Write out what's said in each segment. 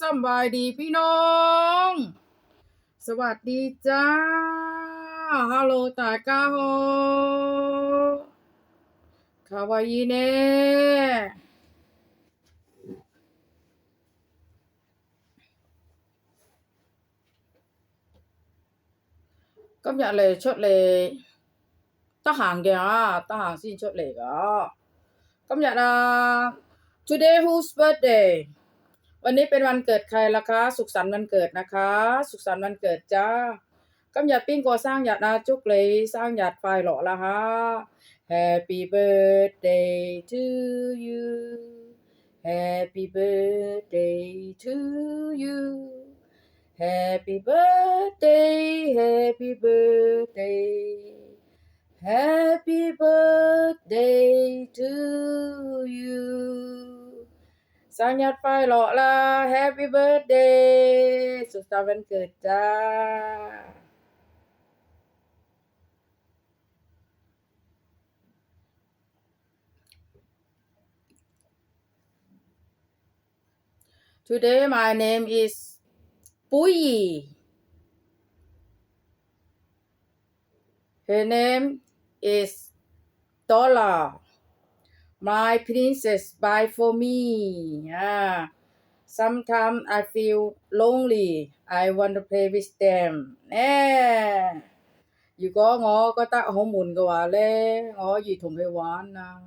สบายดีพี่น้อง สวัสดีจ้า ฮัลโหลตากาโฮคาวายีเน่ก็อยากเลยชดเลยตาหางแกอ่างสิชดเลยก็ก็อย่ะ today who's birthday วันนี้เป็นวันเกิดใครล่ะคะ สุขสันต์วันเกิดนะคะ สุขสันต์วันเกิดจ้ากำหยัดปิ้งก่อสร้างหยัดนาจุกเลยสร้างหยัดไฟหล่อละฮะ Happy birthday to you Happy birthday to you Happy birthday Happy birthday Happy birthday to you sang nhật phai lọ là happy birthday. สุขสันต์วันเกิดจ้าทูเดย์ my name is ปุ้ย her name is Dollar My princess buy for me. Ah, sometimes I feel lonely. I want to play with them. Nè. Dù có ngõ có tác không muốn của bà lê, ngõ gì thùng hay玩啊。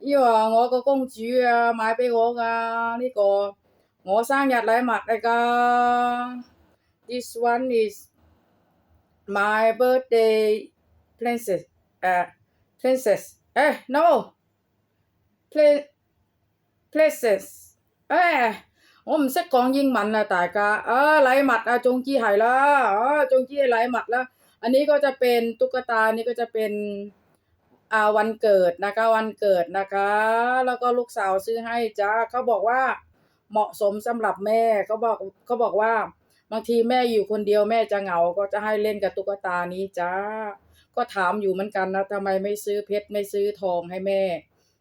呢个我个公主啊买俾我㗎，呢、个我生日礼物嚟㗎。This one is my birthday princess 诶、princess 诶、no play princess 诶、我唔识讲英文啊，大家啊礼物啊总之系啦啊总之系礼物啦 อันนี้ก็จะเป็นตุ๊กตานี่ก็จะเป็นอ่าวันเกิดนะคะวันเกิดนะคะ แล้วก็ลูกสาวซื้อให้จ้าเขาบอกว่า เหมาะสมสำหรับแม่เขาบอกเขาบอกว่า บางทีแม่อยู่คนเดียวแม่จะเหงา ก็จะให้เล่นกับตุ๊กตานี้จ้า ก็ถามอยู่เหมือนกันนะทำไมไม่ซื้อเพชรไม่ซื้อทองให้แม่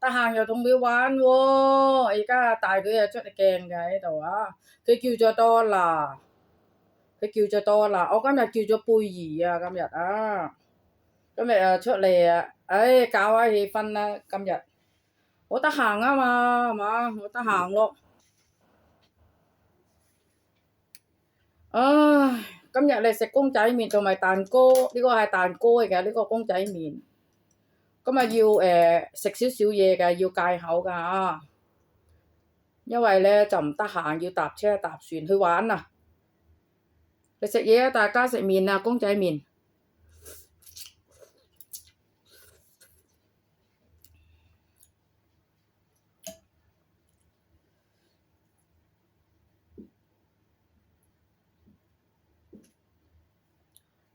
得閒又同佢玩喎、而家帶佢啊出嚟鏡嘅喺度啊，佢叫咗多啦，佢叫咗多啦，我今日叫咗貝兒啊，今日啊，今日啊出嚟啊，唉、搞下氣氛啦，今日我得閒啊嘛，係嘛，我得閒咯。唉，今日你食公仔麵同埋蛋糕，呢、個係蛋糕嚟嘅，呢、個公仔麵。 今日要誒食少少嘢嘅，要戒口㗎啊！因為咧就唔得閒，要搭車搭船去玩啊！你食嘢啊，大家食麵啊，公仔麵。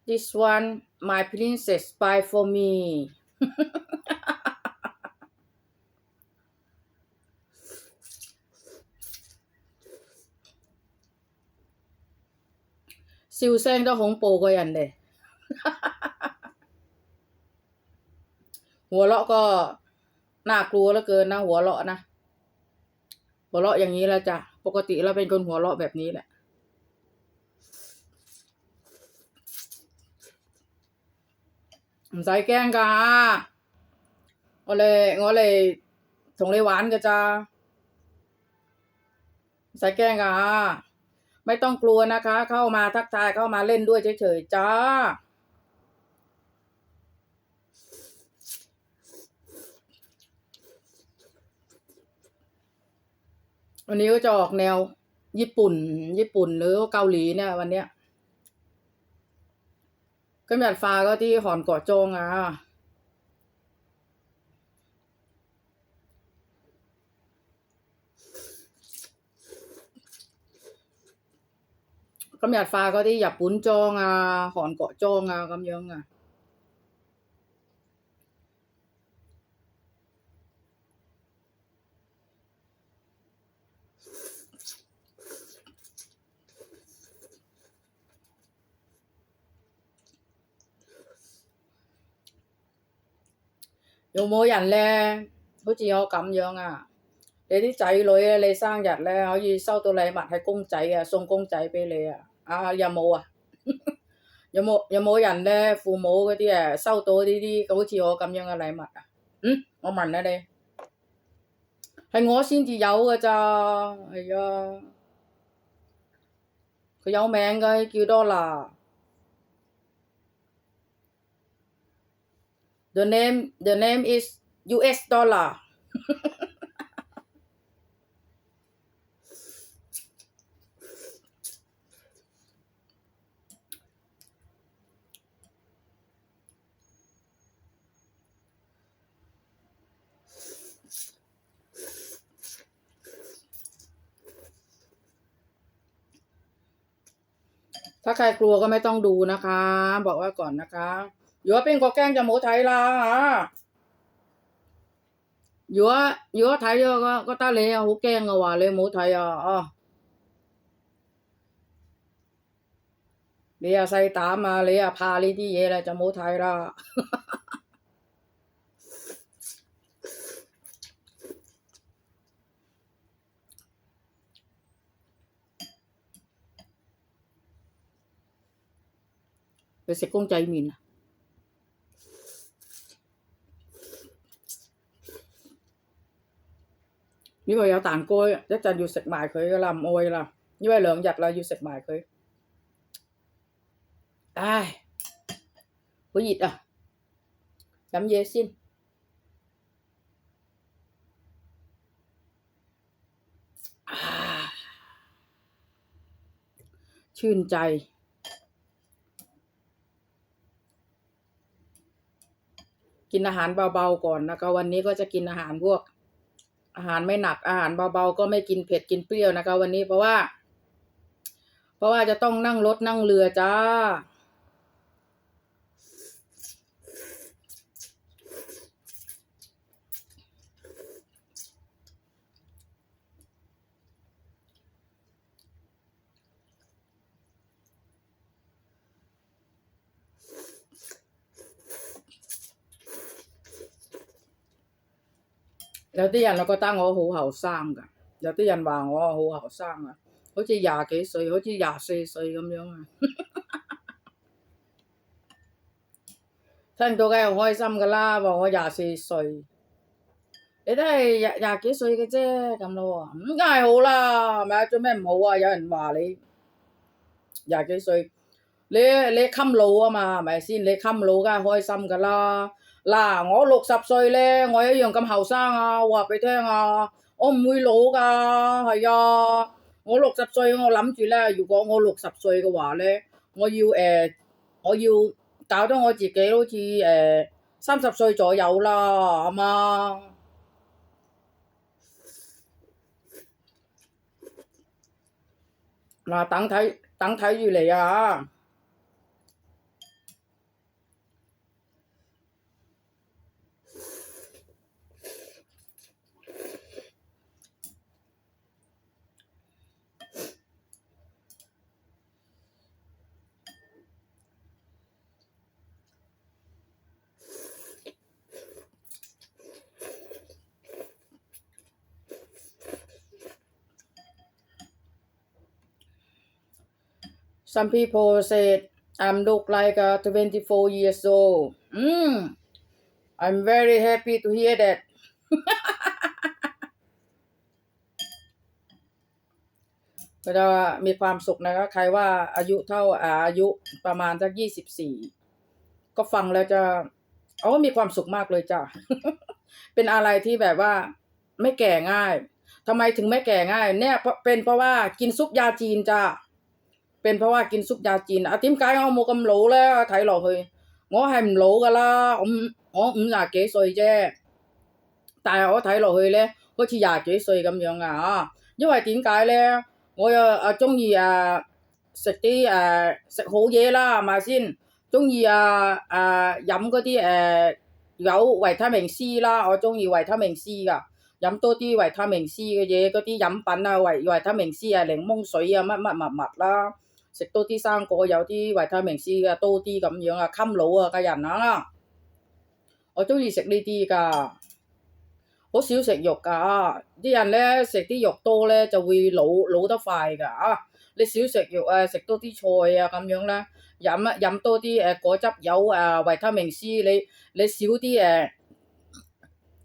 This one my princess buy for me 笑声都恐怖过人哋，หัวเราะก็น่ากลัวเหลือเกินนะ หัวเราะนะ หัวเราะอย่างนี้แหละจ้ะ ปกติเราเป็นคนหัวเราะแบบนี้แหละ 唔使惊噶，我哋我哋同你玩噶咋，唔使惊噶，ไม่ต้องกลัวนะคะ เข้ามาทักทายเข้ามาเล่นด้วยเฉยๆจ้า วันนี้ก็จะออกแนวญี่ปุ่น ญี่ปุ่นหรือเกาหลีเนี่ย วันเนี้ย 今日化嗰啲韓國妝啊！ 今日化嗰啲日本妝啊、韓國妝啊咁樣啊。 有冇人咧？好似我咁樣啊！你啲仔女咧，你生日咧可以收到禮物係公仔啊，送公仔俾你啊！啊，有冇啊？有冇有冇人咧？父母嗰啲啊，收到呢啲好似我咁樣嘅禮物啊？嗯，我問下你，係我先至有噶咋？係啊，佢有名嘅叫多啦。 The name the name is U.S. dollar ถ้าใครกลัวก็ไม่ต้องดูนะคะ บอกไว้ก่อนนะคะ 如果邊個驚就冇睇啦嚇。如果如果睇咗覺覺得你好驚嘅話，你冇睇啊哦。你又細膽啊，你又怕呢啲嘢啦，就冇睇啦。去食公仔麵啊！ như vậy áo tàn cô ấy, chắc chắn dù sạch mãi khởi làm ôi là như vậy lượng giặt là dù sạch mãi khởi ai có gì à cảm về xin à. ชื่นใจกินอาหารเบาๆก่อนนะคะวันนี้ก็จะกินอาหารพวก อาหารไม่หนักอาหารเบาๆก็ไม่กินเผ็ดกินเปรี้ยวนะคะ วันนี้เพราะว่า เพราะว่าจะต้องนั่งรถนั่งเรือจ้า 有啲人我覺得我好後生噶，有啲人話我好後生啊，好似廿幾歲，好似廿四歲咁樣啊。聽到梗係開心噶啦，話我廿四歲，你都係廿廿幾歲嘅啫，咁咯喎，咁梗係好啦，係咪啊？做咩唔好啊？有人話你廿幾歲，你你襟老啊嘛，係咪先？你襟老梗係開心噶啦。 嗱，我六十歲咧，我一樣咁後生啊！我話俾你聽啊，我唔會老噶，係啊！我六十歲，我諗住咧，如果我六十歲嘅話咧，我要誒、呃，我要搞到我自己好似誒三十歲左右啦，係嘛？嗱，等睇等睇住嚟啊！ Some people said I'm look like uh, 24 years old. Mm. I'm very happy to hear that. ก็จะมีความสุขนะคะใครว่าอายุเท่าอายุประมาณสักยี่สิบสี่ก็ฟังแล้วจะอ๋อมีความสุขมากเลยจ้ะ เป็นอะไรที่แบบว่าไม่แก่ง่ายทำไมถึงไม่แก่ง่าย เนี่ยเพราะเป็นเพราะว่ากินซุปยาจีนจ้ะ เป็นเพราะว่ากินซุปยาจีน啊點解我冇咁老咧？睇落去我係唔老噶啦，我五我五廿幾歲啫，但係我睇落去咧，好似廿幾歲咁樣啊！因為點解咧？我又啊中意啊 食啲誒食好嘢啦，係咪先？中意啊啊飲嗰啲誒有維他命 C 啦，我中意維他命 C 噶，飲多啲維他命 C 嘅嘢，嗰啲飲品啊維維他命 C 啊檸檬水啊乜乜物物啦， 食多啲生果有啲維他命 C 嘅多啲咁樣啊，襟老啊嘅人啊，我中意食呢啲噶。好少食肉噶，啲人咧食啲肉多咧就會老老得快噶啊！你少食肉啊，食多啲菜啊咁樣啦，飲啊飲多啲誒果汁有誒維他命 C，你你少啲誒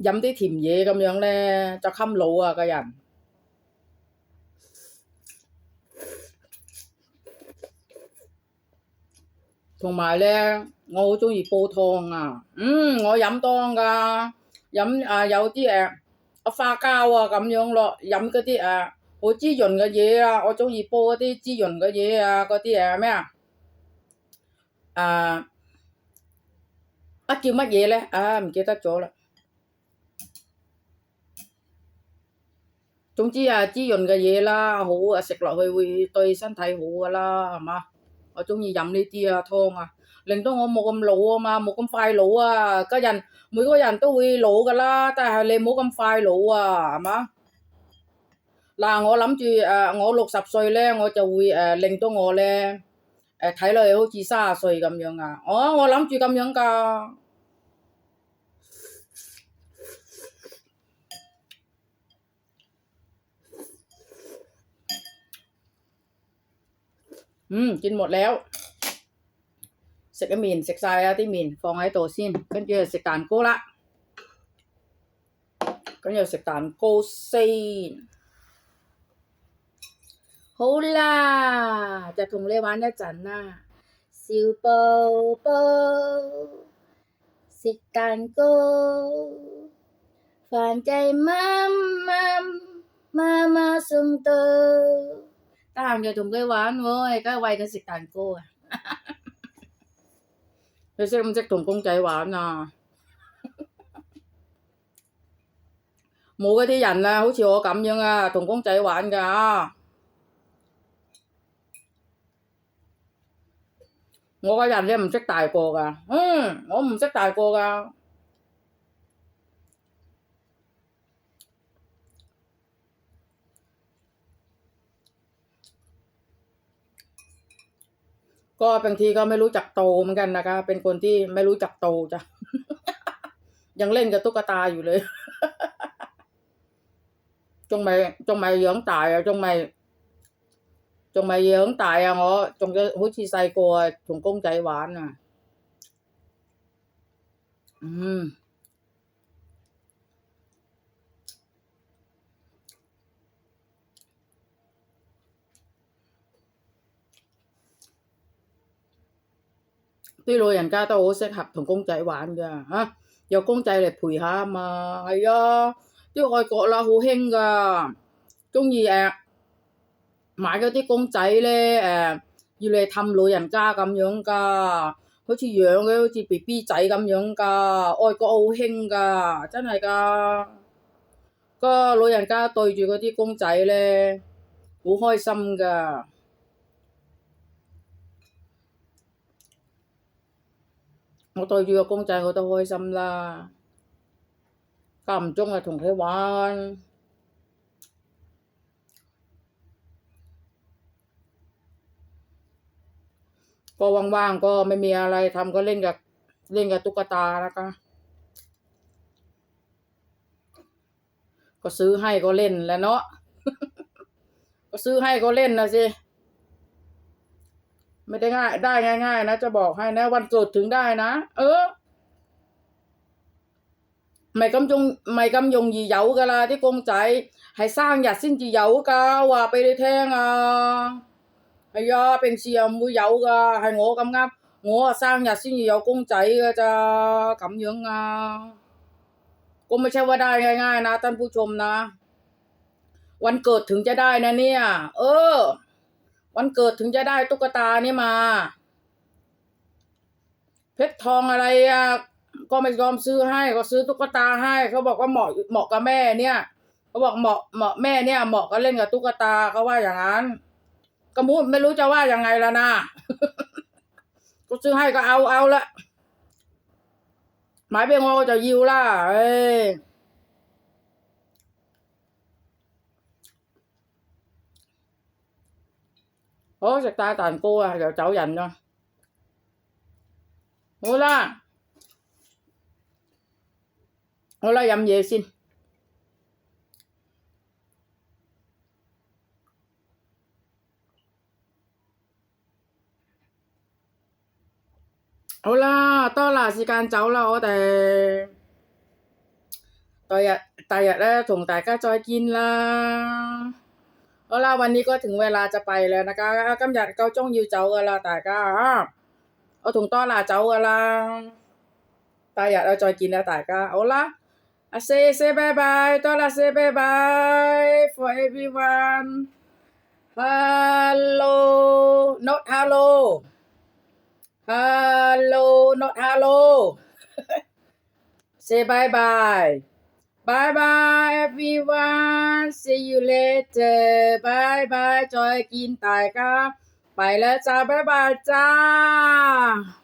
飲啲甜嘢咁樣咧就襟老啊個人。 同埋咧，我好中意煲湯啊！嗯，我飲湯噶。飲啊有啲誒啊花膠啊咁樣咯，飲嗰啲誒好滋潤嘅嘢啊，我中意煲嗰啲滋潤嘅嘢啊，嗰啲誒咩啊？啊啊叫乜嘢咧？啊唔記得咗啦。總之啊，滋潤嘅嘢啦，好啊食落去會對身體好噶啦，係嘛？ 我中意飲呢啲啊湯啊。令到我冇咁老啊嘛，冇咁快老啊！個人每個人都會老噶啦，但係你冇咁快老啊，係嘛？嗱，我諗住誒，我六十歲咧，我就會誒令到我咧誒睇落去好似卅歲咁樣啊！我我諗住咁樣噶。 嗯，見沒了。食嘅麵食晒啊！啲麵放喺度先，跟住就食蛋糕啦。咁又食蛋糕先。好啦，就同你玩一陣啦。小寶寶食蛋糕，飯仔媽媽媽媽送到， 得閒就同佢玩喎，梗係餵佢食蛋糕啊！你識唔識同公仔玩啊？冇嗰啲人啊，好似我咁樣啊，同公仔玩噶。我個人咧唔識大個噶，嗯，我唔識大個噶。 ก็บางทีก็ไม่รู้จักโตเหมือนกันนะคะ เป็นคนที่ไม่รู้จักโตจ้ะ ยังเล่นกับตุ๊กตาอยู่เลย จงไม่จงไม่เยื้องตายอะจงไม่จงไม่เยื้องตายอะเหรอจงจะหุ้ชีไซโกถุงก้งใจหวานอะ อืม 啲老人家都好適合同公仔玩噶嚇，有公仔嚟陪下啊嘛，係啊，啲外國啦好興噶，中意誒買嗰啲公仔咧誒，要嚟氹老人家咁樣噶，好似養嘅好似 B B 仔咁樣噶，外國好興噶，真係噶，個老人家對住嗰啲公仔咧，好開心噶。 我对住个公仔我都开心啦，间唔中啊同佢玩，ก็ว่างๆก็ไม่มีอะไรทำก็เล่นกับเล่นกับตุ๊กตานะคะ ก็ซื้อให้ก็เล่นแหล้วเนาะ ก็ซื้อให้ก็เล่นนะสิ ไม่ได้ง่าย ได้ง่าย ๆ นะจะบอกให้นะวันเกิดถึงได้นะเออไม่กำจงไม่กำยงยีเหยากะลาที่กงใจให้สร้างหยาดสิ้นจีเหยากะว่าไปได้แทงอะให้ยาเป็นเสียมูเหยากะให้โง่กำงับโง่สร้างหยาดสิ้นจีเหยากงใจก็จะกำยังอะก็ไม่ใช่ว่าได้ง่าย ๆ นะท่านผู้ชมนะ วันเกิดถึงจะได้นะเนี่ย เออ วันเกิดถึงจะได้ตุ๊กตานี่มา เพชรทองอะไรอะก็ไม่ยอมซื้อให้ก็ซื้อตุ๊กตาให้เขาบอกว่าเหมาะเหมาะกับแม่เนี่ยเขาบอกเหมาะเหมาะแม่เนี่ย เหมาะก็เล่นกับตุ๊กตาเขาว่าอย่างนั้นก็มูไม่รู้จะว่ายังไงแล้วนะก็ซื้อให้ก็เอาเอาละหมายเป็นว่าจะยิวล่ะเอ้ ยỦa sạch ta toàn cô à, rồi cháu dành cho. Ủa la. Ủa la dầm về xin. Ủa la, to là 時間走啦，我哋第日第日咧同大家再見啦。 เอาละวันนี้ก็ถึงเวลาจะไปแล้วนะคะกำหยัดเกาจ้องยูเจ้าเอละแต่ก็เอาถุงต้อล่เจ้าเอล่ะตาอยากเอาจอยกินนะแต่ก็เอาล่ะ I say say bye bye ต้อล่ะ say bye bye for everyone hello not hello hello not hello say bye bye Bye bye everyone. See you later. Bye bye. 再見大家。拜啦，拜拜，拜拜。